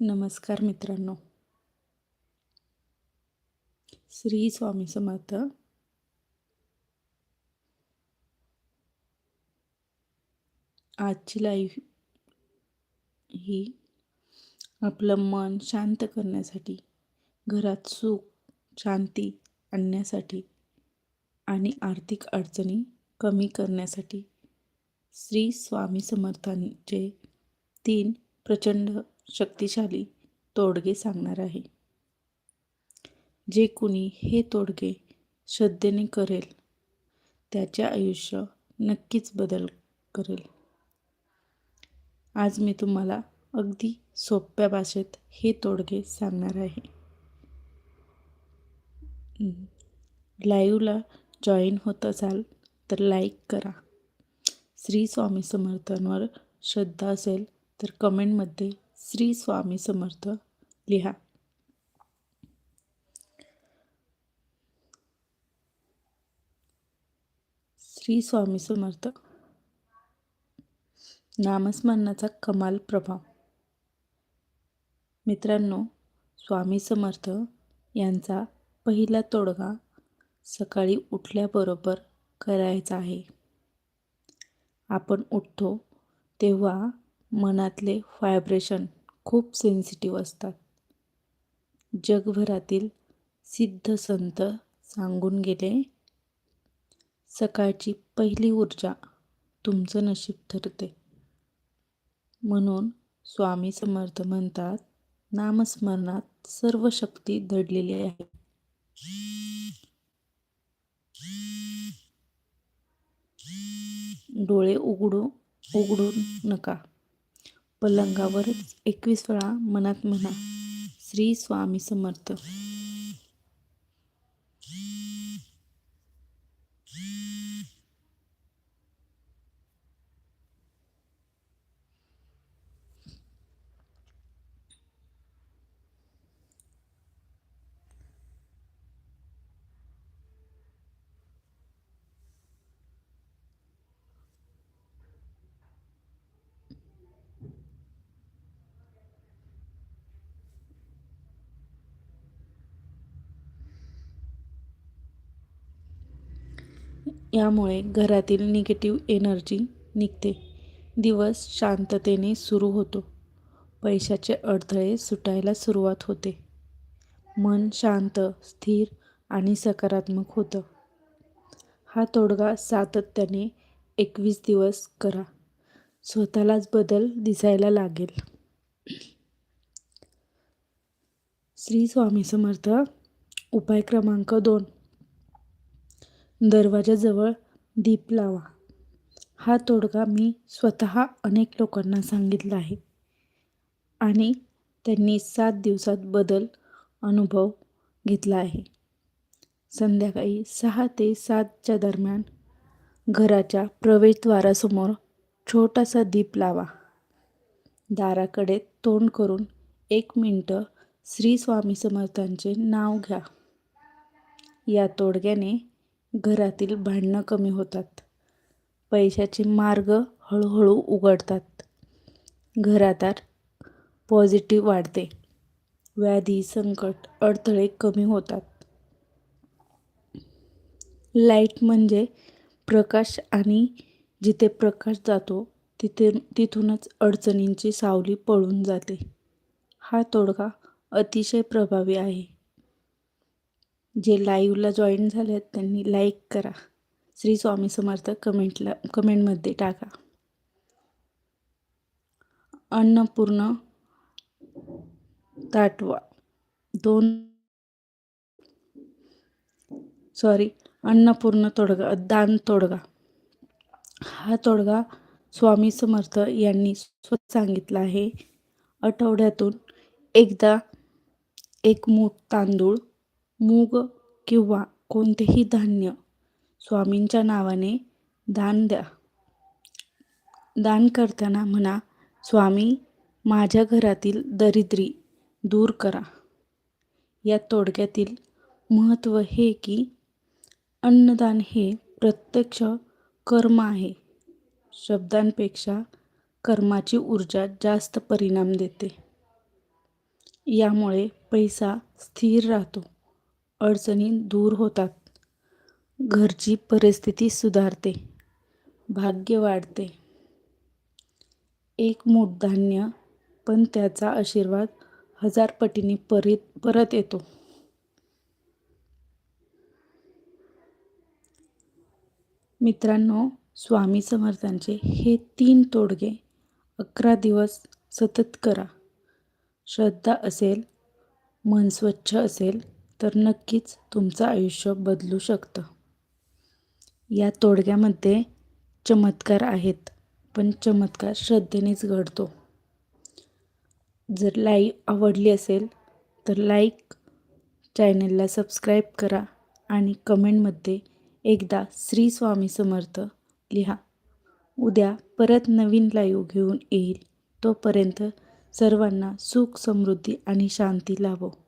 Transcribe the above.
नमस्कार मित्रांनो. श्री स्वामी समर्थ. आजची लाईफ ही आपलं मन शांत करण्यासाठी घरात सुख शांती आणण्यासाठी आणि आर्थिक अडचणी कमी करण्यासाठी श्री स्वामी समर्थांचे तीन प्रचंड शक्तिशाली तोडगे सांगणार आहे. जे कुणी हे तोडगे श्रद्धेने करेल त्याचे आयुष्य नक्कीच बदल करेल. आज मी तुम्हाला अगदी सोप्या भाषेत हे तोडगे सांगणार आहे. लाईव्हला जॉईन होत असाल तर लाईक करा. श्री स्वामी समर्थांवर श्रद्धा असेल तर कमेंटमध्ये श्री स्वामी समर्थ. लिहा. श्री स्वामी समर्थ. नामस्मरणाचा कमाल प्रभाव. मित्रांनो स्वामी समर्थ यांचा पहिला तोडगा सकाळी उठल्याबरोबर करायचा आहे. आपण उठतो तेव्हा मनातले व्हायब्रेशन खूप सेन्सिटिव्ह असतात. जगभरातील सिद्ध संत सांगून गेले सकाळची पहिली ऊर्जा तुमचं नशीब ठरते. म्हणून स्वामी समर्थ म्हणतात नामस्मरणात सर्व शक्ती दडलेली आहे. डोळे उघडू उघडू नका. पलंगावरच एकवीस वेळा मनात म्हणा श्री स्वामी समर्थ. यामुळे घरातील निगेटिव्ह एनर्जी निघते. दिवस शांततेने सुरू होतो. पैशाचे अडथळे सुटायला सुरुवात होते. मन शांत स्थिर आणि सकारात्मक होतं. हा तोडगा सातत्याने एकवीस दिवस करा. स्वतःलाच बदल दिसायला लागेल. श्री स्वामी समर्थ उपाय क्रमांक दोन. दरवाजाजवळ दीप लावा. हा तोडगा मी स्वतः अनेक लोकांना सांगितला आहे. आणि त्यांनी सात दिवसात बदल अनुभव घेतला आहे. संध्याकाळी सहा ते सातच्या दरम्यान घराच्या प्रवेशद्वारासमोर छोटासा दीप लावा. दाराकडे तोंड करून एक मिनटं श्री स्वामी समर्थांचे नाव घ्या. या तोडग्याने घरातील भांडणं कमी होतात. पैशाचे मार्ग हळूहळू उघडतात. घरातार पॉझिटिव्ह वाढते. व्याधी संकट अडथळे कमी होतात. लाइट म्हणजे प्रकाश आणि जिथे प्रकाश जातो तिथे तिथूनच अडचणींची सावली पळून जाते. हा तोडगा अतिशय प्रभावी आहे. जे लाईव्हला जॉईन झाले आहेत त्यांनी लाईक करा. श्री स्वामी समर्थ कमेंटला कमेंटमध्ये टाका. अन्नपूर्ण ताटवा. दोन सॉरी अन्नपूर्ण तोडगा दान तोडगा. हा तोडगा स्वामी समर्थ यांनी स्वतः सांगितला आहे. आठवड्यातून एकदा एक मूठ तांदूळ मूग किंवा कोणतेही धान्य स्वामींच्या नावाने दान द्या. दान करताना म्हणा स्वामी माझ्या घरातील दरिद्री दूर करा या तोडक्यातील महत्त्व हे की अन्नदान हे प्रत्यक्ष कर्म आहे. शब्दांपेक्षा कर्माची ऊर्जा जास्त परिणाम देते. यामुळे पैसा स्थिर राहतो. अडचणी दूर होतात. घरची परिस्थिती सुधारते. भाग्य वाढते. एक मूठ धान्य पण त्याचा आशीर्वाद हजार पटीने परत परत येतो. मित्रांनो स्वामी समर्थांचे हे तीन तोडगे अकरा दिवस सतत करा. श्रद्धा असेल मन स्वच्छ असेल तर नक्कीच तुमचं आयुष्य बदलू शकतं. या तोडग्यामध्ये चमत्कार आहेत पण चमत्कार श्रद्धेनेच घडतो. जर लाईव आवडली असेल तर लाईक चॅनलला सबस्क्राईब करा आणि कमेंटमध्ये एकदा श्री स्वामी समर्थ लिहा. उद्या परत नवीन लाईव्ह घेऊन येईल. तोपर्यंत सर्वांना सुख समृद्धी आणि शांती लाभो.